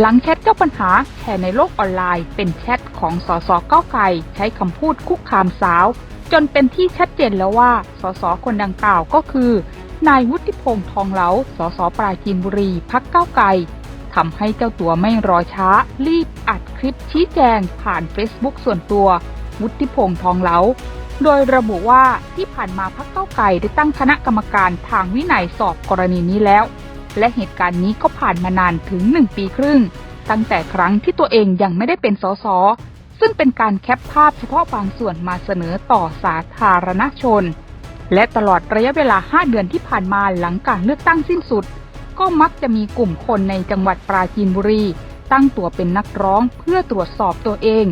หลังแชทเจ้าปัญหาแชร์ในโลกออนไลน์ เป็นแชทของสสเก้าวไกลใช้คำพูดคุกคามสาว จนเป็นที่ชัดเจนแล้วว่าสสคนดังกล่าวก็คือ นายวุฒิพงษ์ทองเหลาสสปราจีนบุรีพักเก้าวไกลทำให้เจ้าตัวไม่รอช้า รีบอัดคลิปชี้แจงผ่านเฟซบุ๊กส่วนตัว วุฒิพงษ์ทองเหลา โดยระบุว่าที่ผ่านมาพักเก้าวไกลได้ตั้งคณะกรรมการทางวินัยสอบกรณีนี้แล้ว และเหตุการณ์นี้ก็ผ่านมานานถึงหนึ่งปีครึ่ง ตั้งแต่ครั้งที่ตัวเองยังไม่ได้เป็นสส ซึ่งเป็นการแคปภาพเฉพาะบางส่วนมาเสนอต่อสาธารณชน และตลอดระยะเวลา 5 เดือนที่ผ่านมาหลังการเลือกตั้งสิ้นสุด ก็มักจะมีกลุ่มคนในจังหวัดปราจีนบุรี ตั้งตัวเป็นนักร้องเพื่อตรวจสอบตัวเอง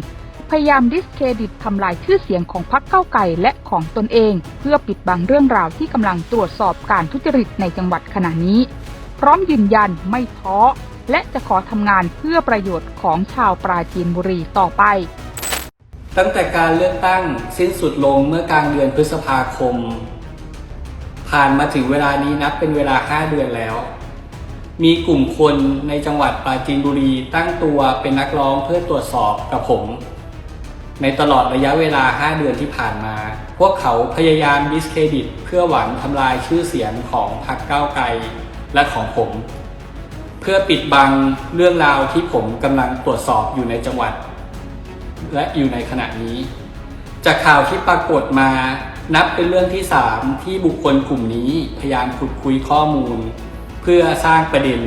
พยายามดิสเครดิตทำลายชื่อเสียงของพรรคเก้าไก่และของตนเอง เพื่อปิดบังเรื่องราวที่กำลังตรวจสอบการทุจริตในจังหวัดขณะนี้ พร้อมยืนยันไม่ท้อและจะขอทำงานเพื่อประโยชน์ของชาวปราจีนบุรีต่อไป ตั้งแต่การเลือกตั้งสิ้นสุดลงเมื่อกลางเดือนพฤษภาคม ผ่านมาถึงเวลานี้นับเป็นเวลา 5 เดือนแล้ว มีกลุ่มคนในจังหวัดปราจีนบุรีตั้งตัวเป็นนักร้องเพื่อตรวจสอบกับผม ในตลอดระยะเวลา 5 เดือนที่ผ่านมา พวกเขาพยายามดิสเครดิต เพื่อหวังทำลายชื่อเสียงของพรรคก้าวไกล และของผม เพื่อปิดบังเรื่องราวที่ผมกำลังตรวจสอบอยู่ในจังหวัด และอยู่ในขณะนี้ จากข่าวที่ปรากฏมานับเป็นเรื่องที่ 3 ที่บุคคลกลุ่มนี้พยายามขุดคุยข้อมูล เพื่อสร้างประเด็น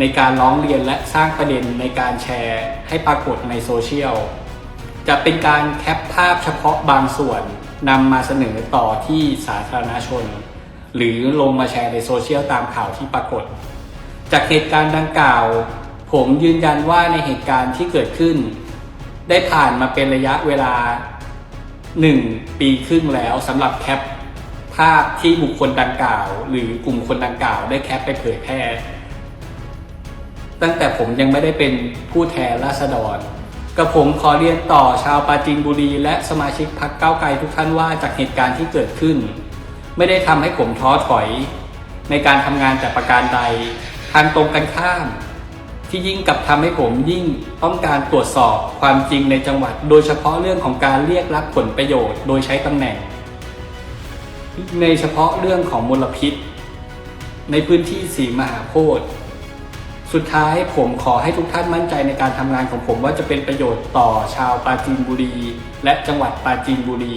ในการร้องเรียนและสร้างประเด็นในการแชร์ให้ปรากฏในโซเชียลจะเป็นการแคปภาพเฉพาะบางส่วนนำมาเสนอต่อที่สาธารณชน หรือลงมาแชร์ในโซเชียลตามข่าวที่ปรากฏ จากเหตุการณ์ดังกล่าว ผมยืนยันว่าในเหตุการณ์ที่เกิดขึ้น ได้ผ่านมาเป็นระยะเวลา 1 ปีครึ่งแล้วสำหรับแคปภาพที่บุคคลดังกล่าว หรือกลุ่มคนดังกล่าว ได้แคปไปเผยแพร่ตั้งแต่ผมยังไม่ได้เป็นผู้แทนราษฎรกับผมขอเรียนต่อชาวปราจีนบุรี และสมาชิกพรรคก้าวไกลทุกท่านว่าจากเหตุการณ์ที่เกิดขึ้น ไม่ได้ทำให้ผมท้อถอย ในการทำงานแต่ประการใด ทางตรงกันข้าม ที่ยิ่งกับทำให้ผมยิ่งต้องการตรวจสอบความจริงในจังหวัด โดยเฉพาะเรื่องของการเรียกรับผลประโยชน์โดยใช้ตำแหน่ง ในเฉพาะเรื่องของมลพิษ ในพื้นที่สีมหาโพธิ์สุดท้ายผมขอให้ทุกท่านมั่นใจในการทำงานของผมว่าจะเป็นประโยชน์ต่อชาวปราจีนบุรี และจังหวัดปราจีนบุรี